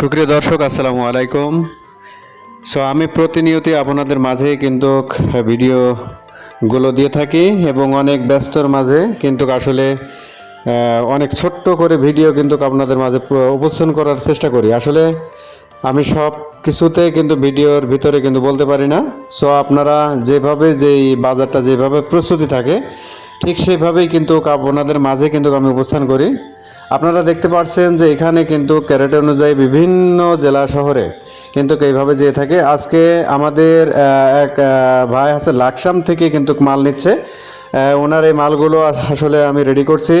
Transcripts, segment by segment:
সুপ্রিয় দর্শক, আসসালামু আলাইকুম। সো আমি প্রতিনিয়তই আপনাদের মাঝে কিন্তু ভিডিওগুলো দিয়ে থাকি এবং অনেক ব্যস্তর মাঝে কিন্তু আসলে অনেক ছোট্ট করে ভিডিও কিন্তু আপনাদের মাঝে উপস্থাপন করার চেষ্টা করি। আসলে, আমি সব কিছুতে কিন্তু ভিডিওর ভিতরে কিন্তু বলতে পারি না। সো আপনারা যেভাবে যেই বাজারটা যেভাবে প্রস্তুতি থাকে, ঠিক সেইভাবেই কিন্তু আপনাদের মাঝে কিন্তু আমি উপস্থান করি। আপনারা দেখতে পাচ্ছেন যে এখানে কিন্তু ক্যারেট অনুযায়ী বিভিন্ন জেলা শহরে কিন্তু এইভাবে যেয়ে থাকে। আজকে আমাদের এক ভাই আছে লাকসাম থেকে কিন্তু মাল নিচ্ছে। ওনার এই মালগুলো আসলে আমি রেডি করছি।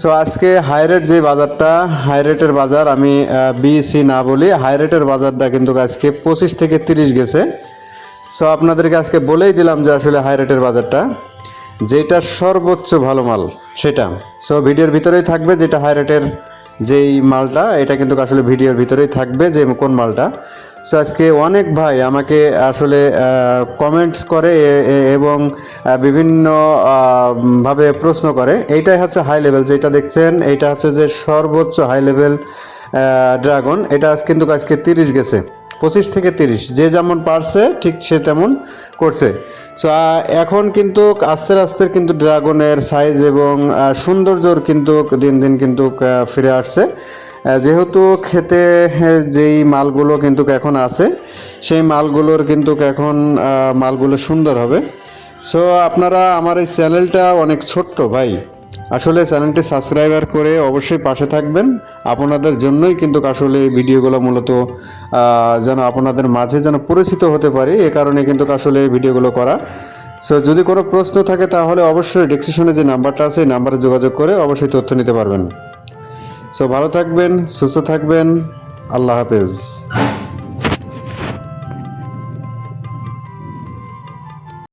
সো আজকে হাই রেট যে বাজারটা হাই রেটের বাজার আমি বি সি না বলি হাই রেটের বাজারটা কিন্তু আজকে পঁচিশ থেকে তিরিশ গেছে। সো আপনাদেরকে আজকে বলেই দিলাম যে আসলে হাই রেটের বাজারটা। যেটা সর্বোচ্চ ভালো মাল, সেটা। সো ভিডিওর ভিতরেই থাকবে যেটা হাই রেটের যেই মালটা, এটা কিন্তু আসলে ভিডিওর ভিতরেই থাকবে যে কোন মালটা। সো আজকে অনেক ভাই আমাকে আসলে কমেন্টস করে এবং বিভিন্ন ভাবে প্রশ্ন করে। এইটাই হচ্ছে হাই লেভেল যেটা দেখছেন এইটা হচ্ছে যে সর্বোচ্চ হাই লেভেল ড্রাগন এটা আজ কিন্তু আজকে তিরিশ গেছে, পঁচিশ থেকে তিরিশ। যে যেমন পারছে, ঠিক সে তেমন করছে। সো এখন কিন্তু আস্তে আস্তে কিন্তু ড্রাগনের সাইজ এবং সৌন্দর্যর কিন্তু দিন দিন কিন্তু ফিরে আসছে। যেহেতু খেতে যেই মালগুলো কিন্তু এখন আছে, সেই মালগুলোর কিন্তু এখন মালগুলো সুন্দর হবে। সো আপনারা আমার এই চ্যানেলটা অনেক ছোট্ট ভাই। আসলে চ্যানেলটি সাবস্ক্রাইবার করে অবশ্যই পাশে থাকবেন। আপনাদের জন্যই কিন্তু আসলে এই ভিডিওগুলো মূলত যেন আপনাদের মাঝে যেন পরিচিত হতে পারি, এ কারণে কিন্তু আসলে এই ভিডিওগুলো করা। সো যদি কোনো প্রশ্ন থাকে তাহলে অবশ্যই ডিসক্রিপশনে যে নাম্বারটা আছে, এই নাম্বারে যোগাযোগ করে অবশ্যই তথ্য নিতে পারবেন। সো ভালো থাকবেন, সুস্থ থাকবেন, আল্লাহ হাফেজ।